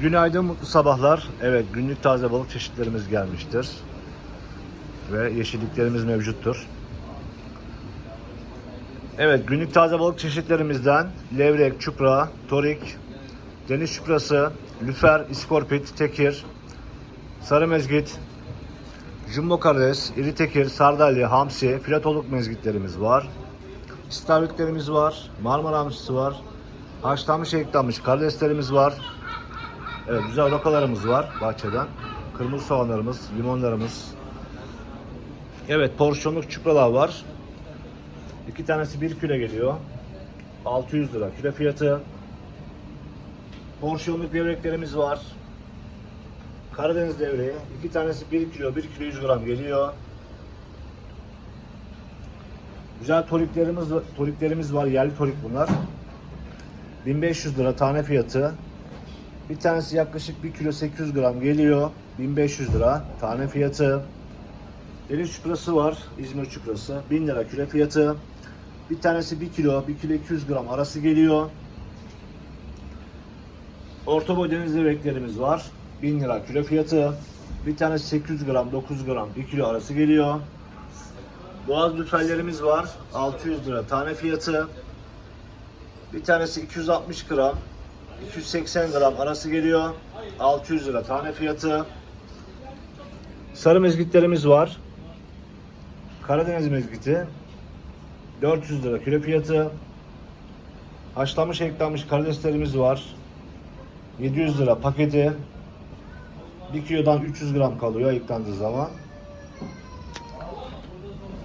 Günaydın, mutlu sabahlar. Evet, günlük taze balık çeşitlerimiz gelmiştir. Ve yeşilliklerimiz mevcuttur. Evet, günlük taze balık çeşitlerimizden levrek, çupra, torik, deniz çuprası, lüfer, iskorpit, tekir, sarı mezgit, jumbo karides, iri tekir, sardalya, hamsi, filatoluk mezgitlerimiz var. İstavritlerimiz var, Marmara hamsisi var, haşlanmış eklenmiş karideslerimiz var. Evet güzel rokalarımız var bahçeden. Kırmızı soğanlarımız, limonlarımız. Evet porsiyonluk çupralar var. İki tanesi 1 kilo geliyor. 600 lira kilo fiyatı. Porsiyonluk levreklerimiz var. Karadeniz levreği. iki tanesi 1 kilo, 1 kilo 100 gram geliyor. Güzel toliklerimiz, toliklerimiz var. Yerli tolik bunlar. 1500 lira tane fiyatı. Bir tanesi yaklaşık 1 kilo 800 gram geliyor. 1500 lira tane fiyatı. Deniz çuprası var. İzmir çuprası. 1000 lira kilo fiyatı. Bir tanesi 1 kilo, 1 kilo 200 gram arası geliyor. Orta boy deniz levreklerimiz var. 1000 lira kilo fiyatı. Bir tanesi 800 gram, 900 gram, 1 kilo arası geliyor. Boğaz lüferlerimiz var. 600 lira tane fiyatı. Bir tanesi 260 gram, 280 gram arası geliyor. 600 lira tane fiyatı. Sarı mezgitlerimiz var. Karadeniz mezgiti. 400 lira kilo fiyatı. Haşlanmış eklenmiş karideslerimiz var. 700 lira paketi. 1 kilodan 300 gram kalıyor ayıklandığı zaman.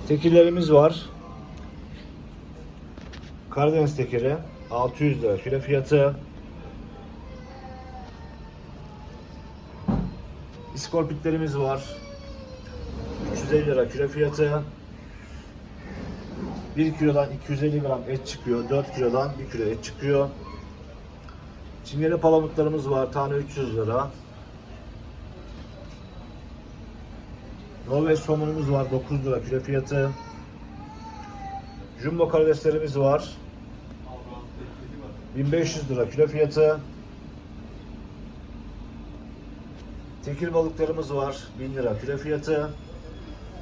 Tekirlerimiz var. Karadeniz tekiri 600 lira kilo fiyatı. İskorpitlerimiz var. 350 lira kilo fiyatı. 1 kilodan 250 gram et çıkıyor. 4 kilodan 1 kilo et çıkıyor. Çingene palamutlarımız var. Tane 300 lira. Norveç somonumuz var. 9 lira kilo fiyatı. Jumbo karideslerimiz var. 1500 lira kilo fiyatı. Tekir balıklarımız var. 1000 lira kilo fiyatı.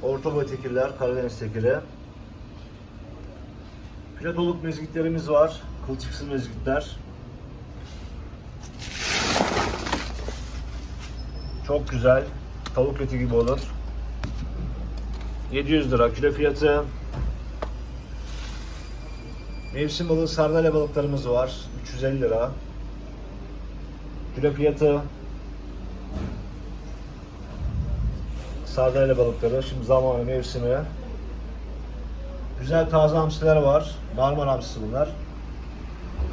Orta boy tekirler, Karadeniz tekiri. Platoluk mezgitlerimiz var. Kılçıksız mezgitler. Çok güzel. Tavuk eti gibi olur. 700 lira kilo fiyatı. Mevsim balığı sardalya balıklarımız var. 350 lira. Kilo fiyatı. Sardalya balıkları. Şimdi zamanı mevsimi. Güzel taze hamsiler var. Marmara hamsisi bunlar.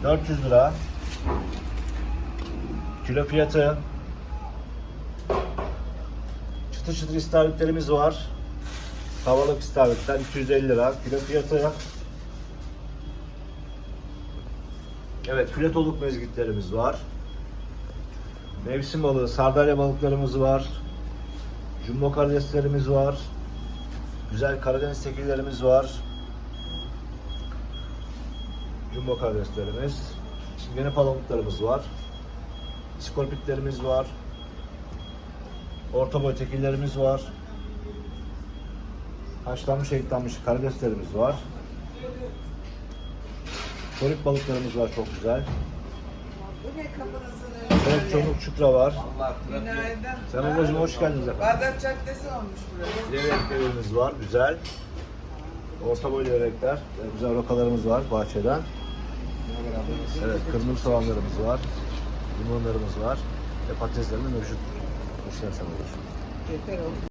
400 lira. Kilo fiyatı. Çıtır çıtır istavritlerimiz var. Tavalık istavritler 250 lira. Kilo fiyatı. Evet, filetoluk mezgitlerimiz var. Mevsim balığı, sardalya balıklarımız var. Jumbo karideslerimiz var. Güzel Karadeniz tekillerimiz var. Jumbo karideslerimiz. Çingene palamutlarımız var. İskorpitlerimiz var. Orta boy tekillerimiz var. Haşlanmış eklenmiş karideslerimiz var. Torik balıklarımız var çok güzel. Önünde? çomuk çupra var. Günaydın. Sen ablacığım hoş geldiniz efendim. Bağdat Caddesi olmuş burası. Levreklerimiz var güzel. Orta boy levrekler. ve Güzel rokalarımız var bahçeden. Evet kırmızı soğanlarımız var. Limonlarımız var. Ve patateslerimiz mevcut. Hoş geldin sen ablacığım. Yeter oldu.